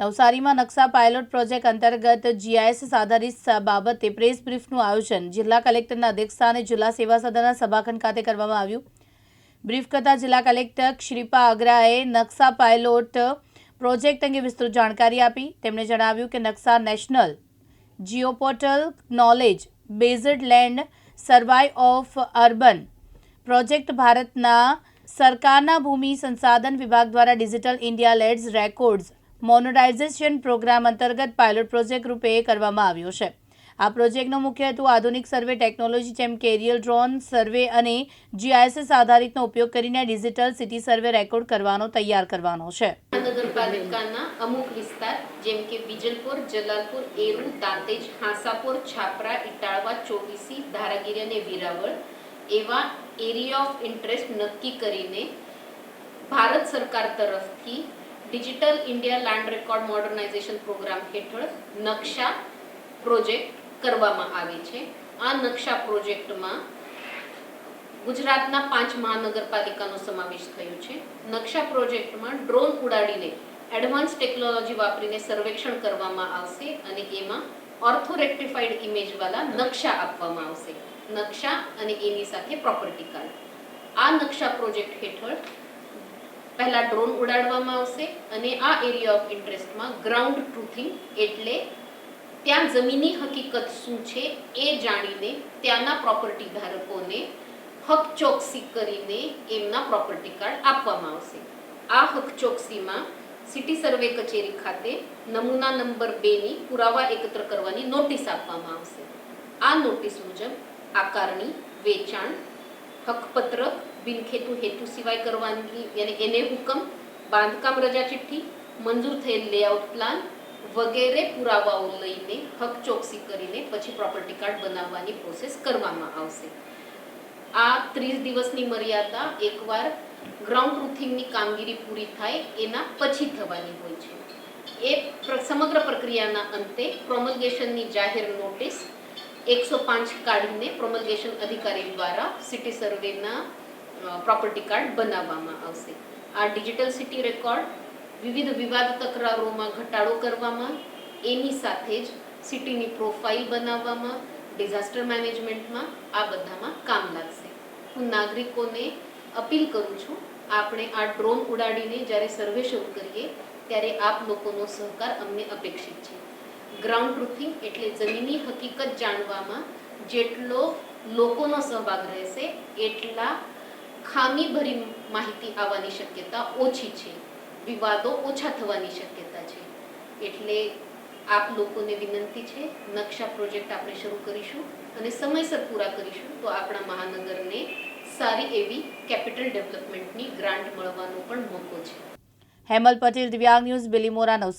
નવસારીમાં નકશા pilot project અંતર્ગત જીઆઈએસ આધારિત બાબતે પ્રેસ બ્રીફનું આયોજન જિલ્લા કલેક્ટરના અધ્યક્ષસ્થાને જિલ્લા સેવા સદનના સભાખંડ ખાતે કરવામાં આવ્યું. બ્રીફ કરતા જિલ્લા કલેક્ટર શ્રીપા અગ્રાએ નકશા પાયલોટ પ્રોજેક્ટ અંગે વિસ્તૃત જાણકારી આપી. તેમણે જણાવ્યું કે Naksha national geoportal knowledge based land survey of urban project ભારતના સરકારના ભૂમિ સંસાધન વિભાગ દ્વારા digital India lands records monetisation programme અંતર્ગત પાયલોટ પ્રોજેક્ટ રૂપે કરવામાં આવ્યો છે. આ પ્રોજેક્ટનો મુખ્ય હેતુ આધુનિક સર્વે ટેકનોલોજી જેમ કે એરિયલ ડ્રોન સર્વે અને જીઆઈએસએસ આધારિતનો ઉપયોગ કરીને ડિજિટલ સિટી સર્વે રેકોર્ડ કરવાનો, તૈયાર કરવાનો છે. નગરપાલિકાના અમુક વિસ્તાર જેમ કે વિજલપુર, જલાલપુર, એરુ, દાંતેજ, હાંસાપુર, છાપરા, ઇટાળવા, ચોવીસી, ધારાગીરી અને વિરાવળ એવા એરિયા ઓફ ઇન્ટરેસ્ટ નક્કી કરીને ભારત સરકાર તરફથી digital India land record modernisation programme હેઠળ નકશા પ્રોજેક્ટ કરવામાં આવે છે. આ નકશા પ્રોજેક્ટમાં ગુજરાતના પાંચ મહાનગરપાલિકાનો સમાવેશ થયો છે. નકશા પ્રોજેક્ટમાં ડ્રોન ઉડાડીને એડવાન્સ ટેકનોલોજી વાપરીને સર્વેક્ષણ કરવામાં આવશે અને એમાં ઓર્થોરેક્ટિફાઈડ ઇમેજવાળા નકશા આપવામાં આવશે. નકશા અને એની સાથે પ્રોપર્ટી કાર્ડ. આ નકશા પ્રોજેક્ટ હેઠળ પહેલા ડ્રોન ઉડાડવામાં આવશે અને આ એરિયા ઓફ ઇન્ટરેસ્ટમાં ગ્રાઉન્ડ ટ્રુથિંગ એટલે ત્યાં જમીની હકીકત શું છે એ જાણીને ત્યાંના પ્રોપર્ટી ધારકોને હક ચોકસી કરીને એમના પ્રોપર્ટી કાર્ડ આપવામાં આવશે. આ હક ચોકસીમાં સિટી સર્વે કચેરી ખાતે નમૂના નંબર બેની પુરાવા એકત્ર કરવાની નોટિસ આપવામાં આવશે. આ નોટિસ મુજબ આકારણી, વેચાણ, હકપત્રક બિનખેતુ હેતુ સિવાય કરવાની yani એને હુકમ બાંધકામ રજા ચિઠ્ઠી મંજૂર થયેલ લેઆઉટ પ્લાન વગેરે પુરાવાઓ લઈને હક ચોકસી કરીને પછી પ્રોપર્ટી કાર્ડ બનાવવાની પ્રોસેસ કરવામાં આવશે આ ત્રીસ દિવસની મર્યાદા એકવાર ગ્રાઉન્ડ રૂથિંગની કામગીરી પૂરી થાય એના પછી થવાની હોય છે. એ સમગ્ર પ્રક્રિયાના અંતે પ્રોમલગેશનની જાહેર નોટિસ એકસો પાંચ કાઢીને પ્રોમલગેશન અધિકારી દ્વારા સિટી સર્વેના પ્રોપર્ટી કાર્ડ બનાવવામાં આવશે. આ ડિજિટલ સિટી રેકોર્ડ વિવિધ વિવાદ તકરારોમાં ઘટાડો કરવામાં, એની સાથે જ સિટીની પ્રોફાઇલ બનાવવામાં, ડિઝાસ્ટર મેનેજમેન્ટમાં આ બધામાં કામ લાગશે. હું નાગરિકોને અપીલ કરું છું, આપણે આ ડ્રોન ઉડાડીને જ્યારે સર્વે શરૂ કરીએ, ત્યારે આપ લોકોનો સહકાર અમને અપેક્ષિત છે. ગ્રાઉન્ડ ટ્રુથિંગ એટલે જમીની હકીકત જાણવામાં જેટલો લોકોનો સહભાગ રહેશે, એટલા ખામીભરી માહિતી આવવાની શક્યતા ઓછી છે. વિવાદો ઓછા થવાની શક્યતા છે. એટલે આપ લોકોને વિનંતી છે, નકશા પ્રોજેક્ટ આપણે શરૂ કરીશું અને સમયસર પૂરા કરીશું તો આપણા મહાનગરને સારી એવી કેપિટલ ડેવલપમેન્ટની ગ્રાન્ટ મળવાનો પણ મોકો છે. હેમલ પટેલ દિવ્યાંગ ન્યૂઝ, બિલીમોરા, નવસારી.